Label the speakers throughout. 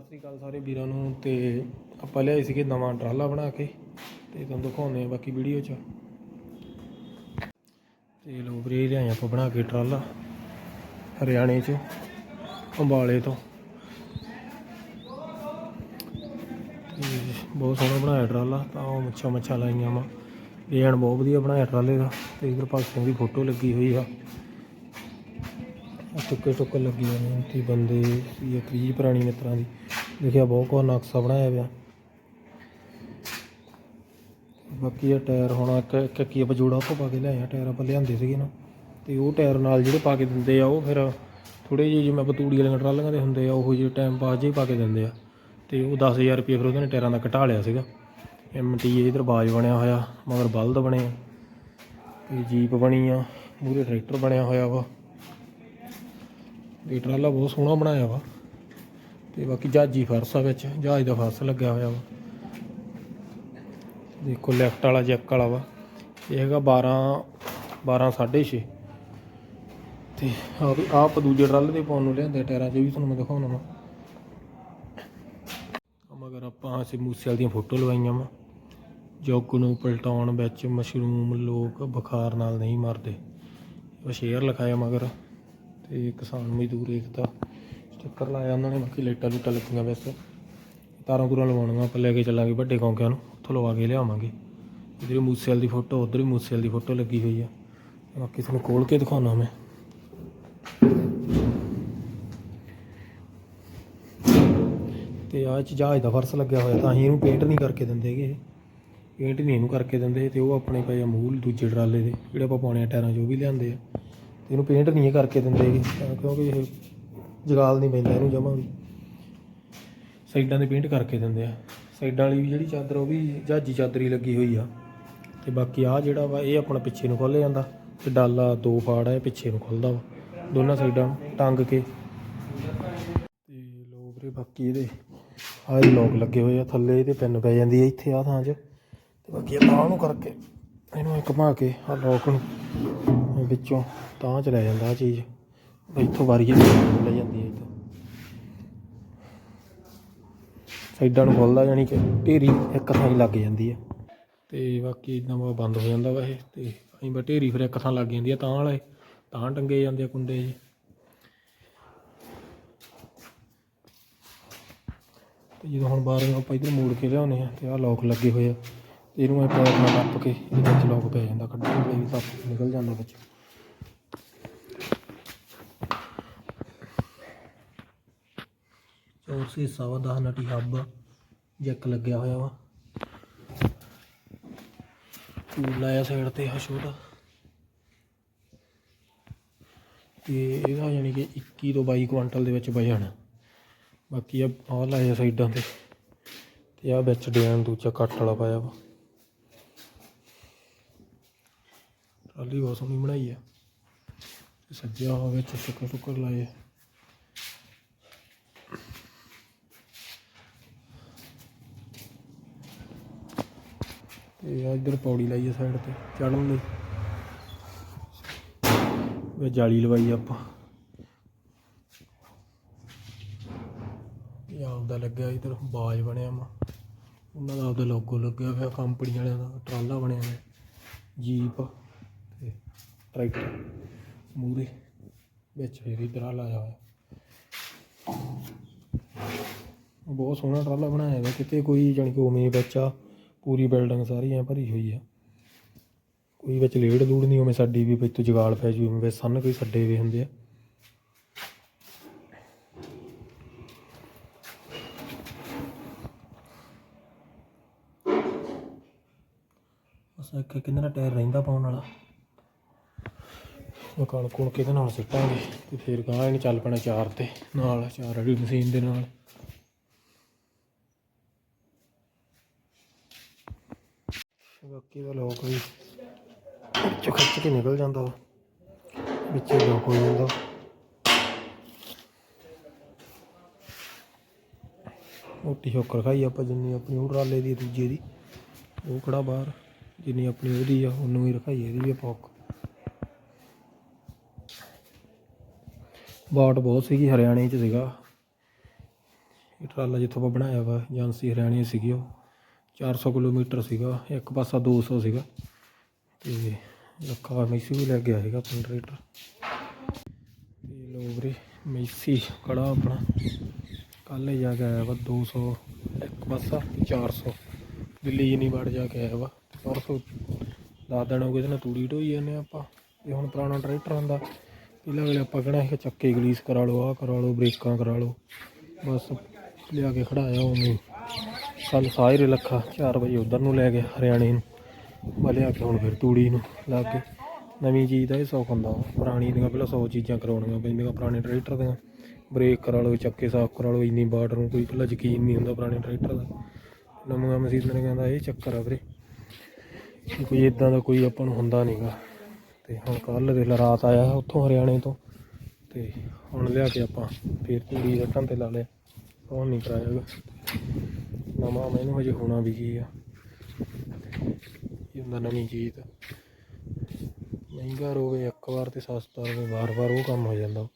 Speaker 1: ਸਤਿ ਸ੍ਰੀ ਅਕਾਲ ਸਾਰੇ ਵੀਰਾਂ ਨੂੰ ਤੇ ਆਪਾਂ ਲਿਆਏ ਸੀਗੇ ਨਵਾਂ ਟਰਾਲਾ ਬਣਾ ਕੇ ਤੇ ਤੁਹਾਨੂੰ ਦਿਖਾਉਂਦੇ ਆ ਬਾਕੀ ਵੀਡੀਓ 'ਚ। ਤੇ ਲੋ ਵੀਰੇ ਲਿਆਏ ਆਪਾਂ ਬਣਾ ਕੇ ਟਰਾਲਾ ਹਰਿਆਣੇ 'ਚ, ਅੰਬਾਲੇ ਤੋਂ। ਤੇ ਬਹੁਤ ਸੋਹਣਾ ਬਣਾਇਆ ਟਰਾਲਾ, ਤਾਂ ਉਹ ਮੱਛਾ ਮੱਛਾ ਲਾਈਆਂ ਵਾ। ਡਿਜ਼ਾਈਨ ਬਹੁਤ ਵਧੀਆ ਬਣਾਇਆ ਟਰਾਲੇ ਦਾ ਤੇ ਇਧਰ ਭਗਤ ਸਿੰਘ ਦੀ ਫੋਟੋ ਲੱਗੀ ਹੋਈ ਆ। ਟੁੱਕੇ ਟੁੱਕੇ ਲੱਗੀ ਹੋਏ ਨੇ ਬੰਦੇ ਵੀ ਇੱਕ ਵੀ ਪੁਰਾਣੀ ਮਿੱਤਰਾਂ ਦੀ। ਦੇਖਿਆ ਬਹੁਤ ਕੋ ਨਕਸ਼ਾ ਬਣਾਇਆ ਪਿਆ। ਬਾਕੀ ਇਹ ਟਾਇਰ ਹੁਣ ਇੱਕ ਇੱਕ ਕੀ ਆਪਾਂ ਜੋੜਾ ਆਪਾਂ ਪਾ ਕੇ ਲਿਆਇਆ ਟਾਇਰ, ਆਪਾਂ ਲਿਆਂਦੇ ਸੀਗੇ ਨਾ। ਤੇ ਉਹ ਟਾਇਰ ਨਾਲ ਜਿਹੜੇ ਪਾ ਕੇ ਦਿੰਦੇ ਆ, ਉਹ ਫਿਰ ਥੋੜੇ ਜਿਹੇ ਜਿਵੇਂ ਆਪਾਂ ਤੂੜੀ ਵਾਲੀਆਂ ਟਰਾਲੀਆਂ ਦੇ ਹੁੰਦੇ ਆ, ਉਹੋ ਜਿਹੇ ਟਾਈਮ ਪਾਸ ਜਿਹੇ ਪਾ ਕੇ ਦਿੰਦੇ ਆ। ਤੇ ਉਹ 10000 ਰੁਪਏ ਫਿਰ ਉਹਦੇ ਨੇ ਟਾਇਰਾਂ ਦਾ ਘਟਾ ਲਿਆ ਸੀਗਾ। ਐਮਟੀ ਇਧਰ ਬਾਜ ਬਣਿਆ ਹੋਇਆ, ਮਗਰ ਬਲਦ ਬਣੇ ਆ। ਤੇ ਜੀਪ ਬਣੀ ਆ, ਮੂਰੇ ਟਰੈਕਟਰ ਬਣਿਆ ਹੋਇਆ ਵਾ। ਇਹ ਟਰਾਲਾ ਬਹੁਤ ਸੋਹਣਾ ਬਣਾਇਆ ਵਾ। ਤੇ ਬਾਕੀ ਜਹਾਜੀ ਫਰਸ ਆ ਵਿੱਚ, ਜਹਾਜ਼ ਦਾ ਫਰਸ ਲੱਗਿਆ ਹੋਇਆ ਵਾ। ਦੇਖੋ ਲੈਫਟ ਵਾਲਾ ਜੈਕ ਵਾਲਾ ਵਾ। ਇਹ ਹੈਗਾ 12 12 6.5 ਤੇ ਆ ਵੀ ਆਪ ਦੂਜੇ ਟਰਾਲੇ ਦੇ ਪਾਉਣ ਨੂੰ ਲਿਆਂਦੇ ਟਾਇਰਾਂ 'ਚ ਵੀ ਤੁਹਾਨੂੰ ਮੈਂ ਦਿਖਾਉਣਾ ਵਾ। ਮਗਰ ਆਪਾਂ ਅਸੀਂ ਮੂਸੇ ਦੀਆਂ ਫੋਟੋ ਲਵਾਈਆਂ ਵਾ। ਜੋਗ ਨੂੰ ਪਲਟਾਉਣ ਵਿੱਚ ਮਸ਼ਰੂਮ ਲੋਕ ਬੁਖਾਰ ਨਾਲ ਨਹੀਂ ਮਰਦੇ। ਸ਼ੇਅਰ ਲਿਖਾਇਆ ਮਗਰ। ਤੇ ਕਿਸਾਨ ਮਜ਼ਦੂਰ ਏਕਤਾ ਸਟicker ਲਾਇਆ ਉਹਨਾਂ ਨੇ, ਬਾਕੀ ਲਾਈਟਾਂ ਲੂਟਾਂ ਲੱਗੀਆਂ ਵੈਸੇ। ਤਾਰਾਂ ਤੁਰਾਂ ਲਵਾਉਣੀਆਂ, ਆਪਾਂ ਲੈ ਕੇ ਚੱਲਾਂਗੇ ਵੱਡੇ ਕੌਂਕਿਆਂ ਨੂੰ, ਉੱਥੋਂ ਲਵਾ ਕੇ ਲਿਆਵਾਂਗੇ। ਇਧਰ ਮੂਸੇਵਾਲ ਦੀ ਫੋਟੋ ਉਧਰ ਵੀ ਮੂਸੇਲ ਦੀ ਫੋਟੋ ਲੱਗੀ ਹੋਈ ਆ। ਬਾਕੀ ਤੁਹਾਨੂੰ ਖੋਲ ਕੇ ਦਿਖਾਉਣਾ ਮੈਂ। ਤੇ ਆਹ ਚ ਜਹਾਜ਼ ਦਾ ਫਰਸ਼ ਲੱਗਿਆ ਹੋਇਆ, ਤਾਂ ਅਸੀਂ ਇਹਨੂੰ ਪੇਂਟ ਨਹੀਂ ਕਰਕੇ ਦਿੰਦੇ ਹੈਗੇ ਪੇਂਟ ਨਹੀਂ ਇਹਨੂੰ ਕਰਕੇ ਦਿੰਦੇ, ਤੇ ਉਹ ਆਪਣੇ ਪਏ ਆ ਮੂਲ, ਦੂਜੇ ਟਰਾਲੇ ਦੇ, ਜਿਹੜੇ ਆਪਾਂ ਪਾਉਣੇ ਆ ਟਾਇਰਾਂ 'ਚ, ਉਹ ਵੀ ਲਿਆਂਦੇ ਆ। ਇਹਨੂੰ ਪੇਂਟ ਨਹੀਂ ਇਹ ਕਰਕੇ ਦਿੰਦੇ ਤਾਂ ਕਿਉਂਕਿ ਇਹ ਜਗਾਲ ਨਹੀਂ ਪੈਂਦਾ ਇਹਨੂੰ ਜਮਾਂ ਵੀ। ਸਾਈਡਾਂ ਦੇ ਪੇਂਟ ਕਰਕੇ ਦਿੰਦੇ ਆ। ਸਾਈਡਾਂ ਵਾਲੀ ਵੀ ਜਿਹੜੀ ਚਾਦਰ ਉਹ ਵੀ ਜਹਾਜੀ ਚਾਦਰੀ ਲੱਗੀ ਹੋਈ ਆ। ਤੇ ਬਾਕੀ ਆ ਜਿਹੜਾ ਵਾ, ਇਹ ਆਪਣਾ ਪਿੱਛੇ ਨੂੰ ਖੁੱਲ ਜਾਂਦਾ ਤੇ ਡਾਲਾ ਦੋ ਫਾੜ ਆ, ਇਹ ਪਿੱਛੇ ਨੂੰ ਖੁੱਲਦਾ ਵਾ। ਦੋਨਾਂ ਸਾਈਡਾਂ ਟੰਗ ਕੇ। ਤੇ ਲੋਕ ਵੀਰੇ, ਬਾਕੀ ਇਹਦੇ ਆਹ ਲੋਕ ਲੱਗੇ ਹੋਏ ਆ, ਥੱਲੇ ਇਹਦੇ ਪਿੰਨ ਪੈ ਜਾਂਦੀ ਆ ਇੱਥੇ ਆ ਥਾਂ 'ਚ। ਤੇ ਬਾਕੀ ਇਹ ਤਾਂ ਨੂੰ ਕਰਕੇ ਇਹਨੂੰ ਇੱਕ ਘੁਮਾ ਕੇ ਆ ਲੋਕ ਨੂੰ ਵਿੱਚੋਂ ਤਾਂ ਚ ਜਾਂਦਾ ਆ ਚੀਜ਼। ਇੱਥੋਂ ਵਾਰੀ ਲੈ ਜਾਂਦੀ ਹੈ ਇੱਥੋਂ। ਸਾਈਡਾਂ ਨੂੰ ਖੁੱਲਦਾ ਜਾਨੀ ਕਿ ਢੇਰੀ ਇੱਕ ਥਾਂ ਹੀ ਲੱਗ ਜਾਂਦੀ ਹੈ। ਤੇ ਬਾਕੀ ਇਦਾਂ ਵਾ ਬੰਦ ਹੋ ਜਾਂਦਾ ਵਾ ਇਹ। ਤੇ ਅਸੀਂ ਬਾ ਢੇਰੀ ਫਿਰ ਇੱਕ ਥਾਂ ਲੱਗ ਜਾਂਦੀ ਆ ਤਾਂ ਵਾਲੇ ਤਾਂ ਟੰਗੇ ਜਾਂਦੇ ਆ ਕੁੰਡੇ ਜੀ। ਤੇ ਜਦੋਂ ਹੁਣ ਬਾਹਰ ਆਪਾਂ ਇਧਰ ਮੋੜ ਕੇ ਲਿਆਉਨੇ ਆ ਤੇ ਆਹ ਲੋਕ ਲੱਗੇ ਹੋਏ ਆ। ਤੇ ਇਹਨੂੰ ਇਹ ਪੈਰ ਨਾਲ ਟੱਪ ਕੇ ਇਹਦੇ ਵਿੱਚ ਲੋਕ ਪੈ ਜਾਂਦਾ। ਕੱਢਣ ਲਈ ਵੀ ਸੱਪ ਨਿਕਲ ਜਾਂਦਾ ਵਿੱਚ। ਚੌਰ ਹਿੱਸਾ ਵਾ ਦਾ ਨਟੀ ਹੱਬ, ਜੈਕ ਲੱਗਿਆ ਹੋਇਆ ਵਾ। ਟੂਲ ਲਾਇਆ ਸਾਈਡ ਤੇ ਆ ਛੋਟਾ ਤੇ ਇਹਦਾ ਯਾਨੀ ਕਿ 21 ਤੋਂ 22 ਕੁਆਂਟਲ ਦੇ ਵਿੱਚ ਵਜਨ ਬਾਕੀ ਆ ਆਹ ਲਾਇਆ ਸਾਈਡਾਂ ਤੇ। ਤੇ ਆ ਵਿੱਚ ਡਿਜ਼ਾਈਨ ਦੂਜਾ ਕੱਟ ਵਾਲਾ ਪਾਇਆ ਵਾ। ਟਰਾਲੀ ਬਹੁਤ ਸੋਹਣੀ ਬਣਾਈ ਆ। ਸੱਜਿਆ ਹੋਇਆ ਵਿੱਚ ਸ਼ੁਕਰ ਸ਼ੁਕਰ ਲਾਏ ਤੇ ਆ ਇੱਧਰ ਪੌੜੀ ਲਾਈ ਹੈ ਸਾਈਡ ਤੇ ਚੜਨ ਲਈ। ਵੇ ਜਾਲੀ ਲਵਾਈ ਆਪਾਂ। ਇਹ ਆਪਦਾ ਲੱਗਿਆ ਇੱਧਰ, ਬਾਜ ਬਣਿਆ ਵਾ। ਉਹਨਾਂ ਦਾ ਆਪਦਾ ਲੋਗੋ ਲੱਗਿਆ ਹੋਇਆ, ਕੰਪਨੀ ਵਾਲਿਆਂ ਦਾ, ਟਰਾਲਾ ਬਣਿਆ ਹੋਇਆ ਜੀਪ ਤੇ ਟਰੈਕਟਰ ਮੂਰੇ ਵਿੱਚ ਫਿਰ ਇੱਧਰ ਲਾਇਆ ਹੋਇਆ। ਬਹੁਤ ਸੋਹਣਾ ਟਰਾਲਾ ਬਣਾਇਆ ਹੋਇਆ, ਕਿਤੇ ਕੋਈ ਜਾਣੀ ਕਿ ਉਵੇਂ ਬੱਚਾ ਪੂਰੀ ਬਿਲਡਿੰਗ ਸਾਰੀ ਐ ਭਰੀ ਹੋਈ ਆ। ਕੋਈ ਵਿੱਚ ਲੇੜ ਲੂੜ ਨਹੀਂ ਉਵੇਂ ਸਾਡੀ ਵੀ ਵਿੱਚ ਜਗਾਲ ਪੈ ਜੂ, ਉਵੇਂ ਸੰਨ ਕੋਈ ਛੱਡੇ ਵੀ ਹੁੰਦੇ ਆ। ਬਸ ਇੱਕ ਕਿੰਨਾ ਟਾਇਰ ਰਹਿੰਦਾ ਪਾਉਣ ਵਾਲਾ। ਉਹ ਕਣ ਕੁਣ ਕਿਹਦੇ ਨਾਲ ਸਿੱਟਾਂਗੇ ਤੇ ਫਿਰ ਗਾਂ ਇਹਨੇ ਚੱਲ ਪੈਣਾ ਚਾਰ ਤੇ, ਨਾਲ ਚਾਰ ਵਾਲੀ ਮਸ਼ੀਨ ਦੇ ਨਾਲ। ਬਾਕੀ ਦਾ ਲੋਕ ਵੀ ਵਿੱਚੋਂ ਖਿੱਚ ਕੇ ਨਿਕਲ ਜਾਂਦਾ ਵਿੱਚੇ ਲੋਕ ਹੋ ਜਾਂਦਾ। ਮੋਟੀ ਸ਼ੋਕਰ ਖਾਈ ਆਪਾਂ ਜਿੰਨੀ ਆਪਣੀ, ਉਹ ਟਰਾਲੇ ਦੀ, ਦੂਜੇ ਦੀ। ਉਹ ਖੜਾ ਬਾਹਰ? ਜਿੰਨੀ ਆਪਣੀ ਉਹਦੀ ਆ, ਉਹਨੂੰ ਹੀ ਰਖਾਈ, ਇਹਦੀ ਵੀ ਆਪਾਂ ਬਾਟ ਬਹੁਤ ਸੀਗੀ, ਹਰਿਆਣੇ ਚ ਸੀਗਾ। ਇਹ ਟਰਾਲਾ ਜਿੱਥੋਂ ਆਪਾਂ ਬਣਾਇਆ ਵਾ, ਏਜੰਸੀ ਹਰਿਆਣੇ ਸੀਗੀ ਉਹ। 400 ਕਿਲੋਮੀਟਰ ਸੀਗਾ, ਇੱਕ ਪਾਸਾ 200 ਸੀਗਾ। ਤੇ ਲੱਖਾ ਮੈਸੀ ਵੀ ਲੈ ਗਿਆ ਹੈਗਾ ਆਪਣਾ ਟਰੈਕਟਰ। ਤੇ ਲੋ ਵੀਰੇ, ਮੈਸੀ ਖੜਾ ਆਪਣਾ। ਕੱਲ੍ਹ ਹੀ ਜਾ ਕੇ ਆਇਆ ਵਾ 200 ਇੱਕ ਪਾਸਾ ਤੇ 400 ਦਿੱਲੀ ਨਹੀਂ ਵੜ ਜਾ ਕੇ ਆਇਆ ਵਾ। ਪਰਸੋਂ ਦਸ ਦਿਨ ਹੋ ਗਏ ਤੇ ਨਾ ਤੂੜੀ ਢੋਈ ਜਾਂਦੇ ਆਪਾਂ। ਇਹ ਹੁਣ ਪੁਰਾਣਾ ਟਰੈਕਟਰ ਹੁੰਦਾ ਪਹਿਲਾਂ ਵੇਲੇ ਆਪਾਂ ਕਹਿਣਾ ਸੀ ਚੱਕੇ ਗਲੀਸ ਕਰਾ ਲਓ, ਆਹ ਕਰਾ ਲਓ, ਬ੍ਰੇਕਾਂ ਕਰਾ ਲਓ। ਬਸ ਲਿਆ ਕੇ ਖੜਾਇਆ ਉਵੇਂ ਕੱਲ ਸਾਰੇ ਲੱਖਾ 4 ਵਜੇ ਉਧਰ ਨੂੰ ਲੈ ਗਿਆ ਹਰਿਆਣੇ ਨੂੰ। ਮੈਂ ਲਿਆ ਕੇ ਹੁਣ ਫਿਰ ਤੂੜੀ ਨੂੰ ਲਾ ਕੇ ਨਵੀਂ ਚੀਜ਼ ਦਾ ਇਹ ਸੌਖ ਹੁੰਦਾ ਪੁਰਾਣੀ ਦੀਆਂ ਪਹਿਲਾਂ 100 ਚੀਜ਼ਾਂ ਕਰਾਉਣੀਆਂ ਪੈਂਦੀਆਂ ਪੁਰਾਣੇ ਟਰੈਕਟਰ ਦੀਆਂ। ਬ੍ਰੇਕ ਕਰਾ ਲਓ, ਚੱਕੇ ਸਾਫ਼ ਕਰਾ ਲਓ, ਇੰਨੀ ਬਾਟ ਨੂੰ ਕੋਈ ਪਹਿਲਾਂ ਯਕੀਨ ਨਹੀਂ ਹੁੰਦਾ ਪੁਰਾਣੇ ਟਰੈਕਟਰ ਦਾ। ਨਵੀਆਂ ਮਸ਼ੀਨਾਂ ਨੇ ਕਹਿੰਦਾ ਇਹ ਚੱਕਰ ਆ ਵੀਰੇ। ਕੋਈ ਇਦਾਂ ਦਾ ਕੋਈ ਆਪਾਂ ਨੂੰ ਹੁੰਦਾ ਨਹੀਂਗਾ ਤੇ ਹੁਣ ਕੱਲ੍ਹ ਦੇ ਰਾਤ ਆਇਆ ਉੱਥੋਂ ਹਰਿਆਣੇ ਤੋਂ। ਤੇ ਹੁਣ ਲਿਆ ਕੇ ਆਪਾਂ ਫੇਰ ਤੂੜੀ ਰੱਟਣ ਤੇ ਲਾ ਲਿਆ ਫੋਨ ਨਹੀਂ ਕਰਾਇਆਗਾ ਨਵਾਂ ਮੈਨੂੰ ਹਜੇ ਹੋਣਾ ਵੀ ਕੀ ਆ। ਇਹ ਹੁੰਦਾ ਨਵੀਂ ਚੀਜ਼। ਤਾਂ ਮਹਿੰਗਾ ਰੋਵੇ ਇੱਕ ਵਾਰ ਤੇ ਸਸਤਾ ਰੋਵੇ ਵਾਰ-ਵਾਰ ਉਹ ਕੰਮ ਹੋ ਜਾਂਦਾ।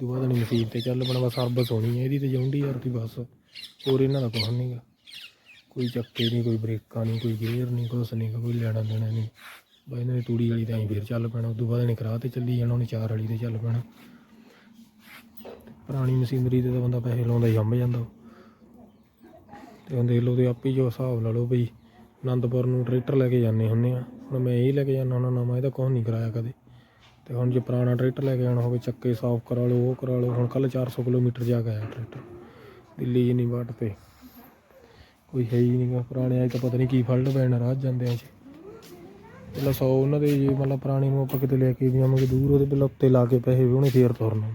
Speaker 1: ਦੁਆ ਦਿਨ ਮਸ਼ੀਨ ਤੇ ਚੱਲ ਬਣਾ, ਬਸ ਸਰਵਿਸ ਹੋਣੀ ਹੈ, ਇਹਦੀ ਤੇ ਜੌਂਡੀ ਯਾਰ ਦੀ ਬਸ। ਹੋਰ ਇਹਨਾਂ ਦਾ ਕੁਛ ਨਹੀਂਗਾ ਕੋਈ ਚੱਕੇ ਨਹੀਂ ਕੋਈ ਬ੍ਰੇਕਾਂ ਨਹੀਂ ਕੋਈ ਗੇਅਰ ਨਹੀਂ ਕੁਛ ਨਹੀਂ ਕੋਈ ਲੈਣਾ ਦੇਣਾ ਨਹੀਂ ਬਸ ਇਹਨਾਂ ਨੇ ਤੂੜੀ ਵਾਲੀ ਤਾਂ ਹੀ ਫੇਰ ਚੱਲ ਪੈਣਾ ਉਦੋਂ ਬਾਅਦ ਨੇ ਕਰਾ ਤੇ ਚੱਲੀ ਜਾਣਾ, ਉਹਨੇ ਚਾਰ ਵਾਲੀ ਤੇ ਚੱਲ ਪੈਣਾ। ਪੁਰਾਣੀ ਮਸ਼ੀਨਰੀ ਤੇ ਤਾਂ ਬੰਦਾ ਪੈਸੇ ਲਾਉਂਦਾ ਹੀ ਜੰਮ ਜਾਂਦਾ। ਤੇ ਹੁਣ ਦੇਖ ਲਓ ਤੇ ਆਪੇ ਹੀ ਜੋ ਹਿਸਾਬ ਲਾ ਲਓ ਬਈ ਆਨੰਦਪੁਰ ਨੂੰ ਟਰੈਕਟਰ ਲੈ ਕੇ ਜਾਂਦੇ ਹੁੰਦੇ ਆ। ਹੁਣ ਮੈਂ ਇਹ ਲੈ ਕੇ ਜਾਂਦਾ ਹੁੰਦਾ ਨਵਾਂ ਇਹਦਾ ਕੁਛ ਨਹੀਂ ਕਰਾਇਆ ਕਦੇ। ਤੇ ਹੁਣ ਜੇ ਪੁਰਾਣਾ ਟਰੈਕਟਰ ਲੈ ਕੇ ਜਾਣਾ ਹੋਵੇ, ਚੱਕੇ ਸਾਫ਼ ਕਰਾ ਲਓ, ਉਹ ਕਰਾ ਲਓ, ਹੁਣ ਕੱਲ 400 ਕਿਲੋਮੀਟਰ ਜਾ ਕੇ ਆਇਆ ਟਰੈਕਟਰ। ਦਿੱਲੀ ਜਿੰਨੀ ਵਾਟ ਤੇ। ਕੋਈ ਹੈ ਹੀ ਨਹੀਂਗਾ, ਪੁਰਾਣੇ ਅੱਜ ਤਾਂ ਪਤਾ ਨਹੀਂ ਕੀ ਫਲਟ ਪੈਣਾ, ਰਾਹ 'ਚ ਜਾਂਦੇ ਆ ਜੀ ਪਹਿਲਾਂ 100 ਉਹਨਾਂ ਦੇ ਜੇ ਮਤਲਬ ਪੁਰਾਣੇ ਨੂੰ ਆਪਾਂ ਕਿਤੇ ਲੈ ਕੇ ਵੀ ਆਵਾਂਗੇ, ਦੂਰ ਉਹਦੇ ਪਹਿਲਾਂ ਉੱਤੇ ਲਾ ਕੇ ਪੈਸੇ ਵੀ ਉਹਨੇ ਫੇਰ ਤੁਰਨਾ।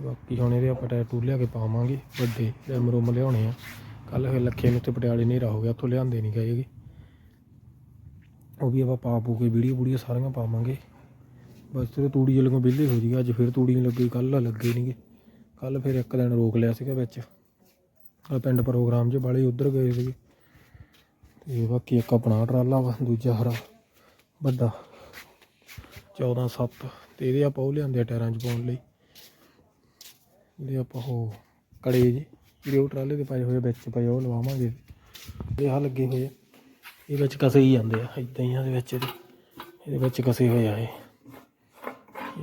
Speaker 1: ਬਾਕੀ ਹੁਣ ਇਹਦੇ ਆਪਾਂ ਟਾਇਰ ਟੂ ਲਿਆ ਕੇ ਪਾਵਾਂਗੇ, ਵੱਡੇ ਰਮ ਰੁਮ ਲਿਆਉਣੇ ਆ। ਕੱਲ ਫਿਰ ਲੱਖੇ ਨੂੰ ਤੇ ਪਟਿਆਲੇ ਨਹੀਂ ਹੋ ਗਿਆ, ਉੱਥੋਂ ਲਿਆਂਦੇ ਨਹੀਂ ਗਏਗੇ ਉਹ ਵੀ ਆਪਾਂ ਪਾ ਪੂ ਕੇ ਵੀਡੀਓ ਵੀਡੀਓ ਸਾਰੀਆਂ ਪਾਵਾਂਗੇ। ਬਸ ਤੇ ਤੂੜੀ ਵਾਲੇ ਕੋਲ ਵਿਹਲੇ ਹੋ ਜੀਗਾ ਅੱਜ ਫਿਰ ਤੂੜੀ ਨਹੀਂ ਲੱਗੀ ਕੱਲ ਲੱਗੇ ਨਹੀਂਗੇ ਕੱਲ ਫਿਰ ਇੱਕ ਦਿਨ ਰੋਕ ਲਿਆ ਸੀਗਾ ਵਿੱਚ। ਆ ਪਿੰਡ ਪ੍ਰੋਗਰਾਮ 'ਚ ਬਾਲੇ ਉਧਰ ਗਏ ਸੀਗੇ। ਤੇ ਬਾਕੀ ਇੱਕ ਆਪਣਾ ਟਰਾਲਾ ਵਾ, ਦੂਜਾ ਹਰਾ, ਵੱਡਾ। 14 7 ਤੇ ਇਹਦੇ ਆਪਾਂ ਉਹ ਲਿਆਂਦੇ ਆ ਟਾਇਰਾਂ 'ਚ ਪਾਉਣ ਲਈ। ਜਿਹੜੇ ਆਪਾਂ ਉਹ ਕੜੇ ਜੀ ਜਿਹੜੇ ਉਹ ਟਰਾਲੇ ਦੇ ਪਾਏ ਹੋਏ ਆ, ਵਿੱਚ ਪਏ ਉਹ ਲਵਾਵਾਂਗੇ। ਇਹ ਆ ਲੱਗੇ ਹੋਏ ਆ ਇਹ ਵਿੱਚ ਕਸੇ ਹੀ ਜਾਂਦੇ ਆ ਇਦਾਂ ਹੀ ਆ ਦੇ ਵਿੱਚ ਇਹਦੇ ਇਹਦੇ ਵਿੱਚ ਕਸੇ ਹੋਏ ਆ ਇਹ।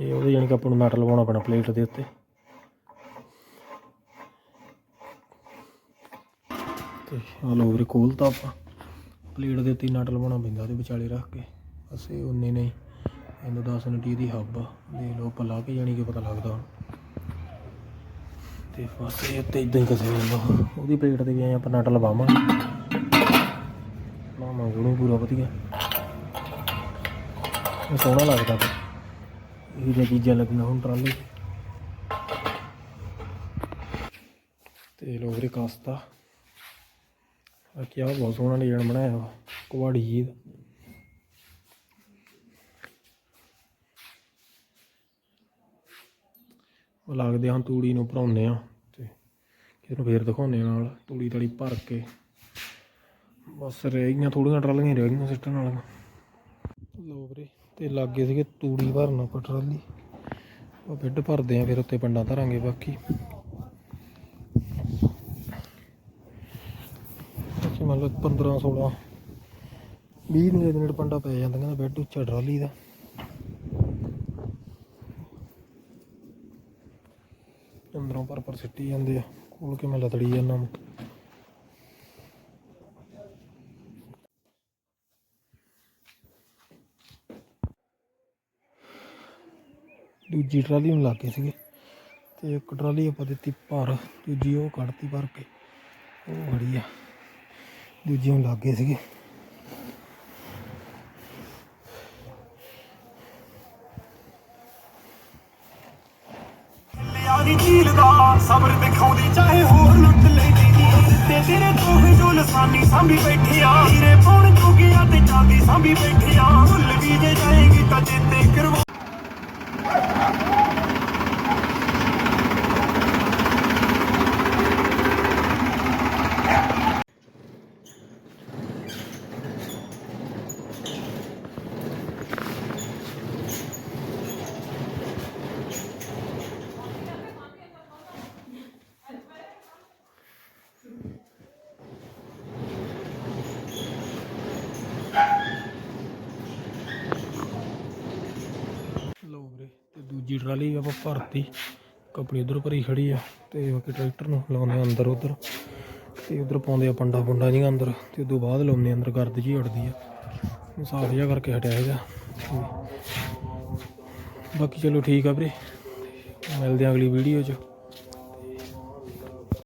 Speaker 1: ਇਹ ਉਹਦੇ ਜਾਣੀ ਕਿ ਆਪਾਂ ਨੂੰ ਨਟ ਲਵਾਉਣਾ ਪੈਣਾ ਪਲੇਟ ਦੇ ਉੱਤੇ। ਤੇ ਆ ਲੋ ਵੀਰੇ ਖੋਲਤਾ ਆਪਾਂ। ਪਲੇਟ ਦੇ ਉੱਤੇ ਹੀ ਨਟ ਲਵਾਉਣਾ ਪੈਂਦਾ ਉਹਦੇ ਵਿਚਾਲੇ ਰੱਖ ਕੇ। ਅਸੀਂ ਉਨੇ ਨਹੀਂ ਇਹਨੂੰ 10 ਮਿੰਟ ਦੀ ਹੱਬ ਆ। ਦੇ ਲੋ ਆਪਾਂ ਲਾ ਕੇ ਜਾਣੀ ਕਿ ਪਤਾ ਲੱਗਦਾ ਹੁਣ। ਤੇ ਬਸ ਇਹ ਤੇ ਇਦਾਂ ਹੀ ਕਸੇ ਜਾਂਦਾ ਉਹਦੀ ਪਲੇਟ ਤੇ ਵੀ ਐਂ ਆਪਾਂ ਨਟ ਲਵਾਵਾਂਗੇ। ਲਾਵਾਂਗੇ ਉਹਨੂੰ ਪੂਰਾ ਵਧੀਆ। ਇਹ ਸੋਹਣਾ ਲੱਗਦਾ ਤੇ ਇਹ ਜਿਹੀਆਂ ਚੀਜ਼ਾਂ ਲੱਗੀਆਂ ਹੁਣ ਟਰਾਲੀ 'ਚ। ਤੇ ਲੋਕ ਰੇ ਕਾਸਤਾ। ਆ ਕੀ ਆ ਬਹੁਤ ਸੋਹਣਾ ਡਿਜ਼ਾਈਨ ਬਣਾਇਆ ਵਾ। ਕੁਵਾੜੀ ਜੀ ਦਾ। ਉਹ ਲੱਗਦੇ ਹਾਂ ਤੂੜੀ ਨੂੰ ਭਰਾਉਂਦੇ ਆ ਤੇ ਨੂੰ ਫੇਰ ਦਿਖਾਉਂਦੇ ਆ ਨਾਲ, ਤੂੜੀ ਤੜੀ ਭਰ ਕੇ। ਬਸ ਰਹਿ ਗਈਆਂ ਥੋੜੀਆਂ ਟਰਾਲੀਆਂ, ਰਹਿ ਗਈਆਂ ਸਿੱਟਣ ਵਾਲੀਆਂ। ਲੋ ਵੀਰੇ, ਤੇ ਲੱਗੇ ਸੀਗੇ ਤੂੜੀ ਭਰਨਾ ਪਰ ਟਰਾਲੀ। ਉਹ ਬਿੱਡ ਭਰਦੇ ਆ, ਫਿਰ ਉੱਤੇ ਪੰਡਾ ਧਰਾਂਗੇ ਬਾਕੀ। ਅੱਛਾ ਮੰਨ ਲਓ 15 16 20 ਨੂੰ ਦਿਨ ਪੰਡਾ ਪੈ ਜਾਂਦੀਆਂ ਬੈੱਡ ਉੱਚਾ ਟਰਾਲੀ ਦਾ। ਅੰਦਰੋਂ ਪਰ ਪਰ ਸਿੱਟੀ ਜਾਂਦੇ ਆ। ਕੋਲ ਕੇ ਮੈਂ ਲਤੜੀ ਜਾਂਦਾ ਵਾਂ। ਦੂਜੀ ਟਰਾਲੀ ਨੂੰ ਲੱਗੇ ਸੀਗੇ ਤੇ ਇੱਕ ਟਰਾਲੀ ਆਪਾਂ ਦਿੱਤੀ ਭਰ, ਦੂਜੀ ਉਹ ਕੱਢਤੀ ਭਰ ਕੇ। ਉਹ ਖੜੀ ਆ। ਦੂਜੀ ਨੂੰ ਲੱਗੇ ਸੀਗੇ।
Speaker 2: ਸਬਰ ਦਿਖਾਉਂਦੀ, ਚਾਹੇ ਹੋਰ ਲੁੱਟ ਲੈਂਦੀ ਨੀ। ਤੇ ਤੇਰੇ ਤੋਂ ਹੀ ਜੋ ਲਸਾਨੀ ਸਾਂਭੀ ਬੈਠਿਆ ਹੀਰੇ ਪਾਉਣ ਜੋਗਿਆ ਤੇ ਚਾਂਦੀ ਸਾਂਭੀ ਬੈਠਿਆ ਭੁੱਲ ਵੀ ਜੇ ਜਾਏਗੀ ਤਾਂ ਚੇਤੇ ਕਰਵਾ
Speaker 1: ਦੂਜੀ ਟਰਾਲੀ ਆਪਾਂ ਭਰਤੀ। ਆਪਣੀ ਉਧਰ ਭਰੀ ਖੜੀ ਆ ਤੇ ਬਾਕੀ ਟਰੈਕਟਰ ਨੂੰ ਲਾਉਂਦੇ ਆ ਅੰਦਰ ਉਧਰ। ਤੇ ਉਧਰ ਪਾਉਂਦੇ ਆ ਪੰਡਾ ਪੁੰਡਾ ਜਿਹੀਆਂ ਅੰਦਰ ਤੇ ਉਦੋਂ ਬਾਅਦ ਲਾਉਂਦੇ ਅੰਦਰ ਗਰਦ ਜੀ ਉੜਦੀ ਆ। ਸਾਫ਼ ਜਿਹਾ ਕਰਕੇ ਹਟਿਆ ਹੈਗਾ ਬਾਕੀ ਚਲੋ ਠੀਕ ਆ ਵੀਰੇ। ਮਿਲਦੇ ਆ ਅਗਲੀ ਵੀਡੀਓ 'ਚ।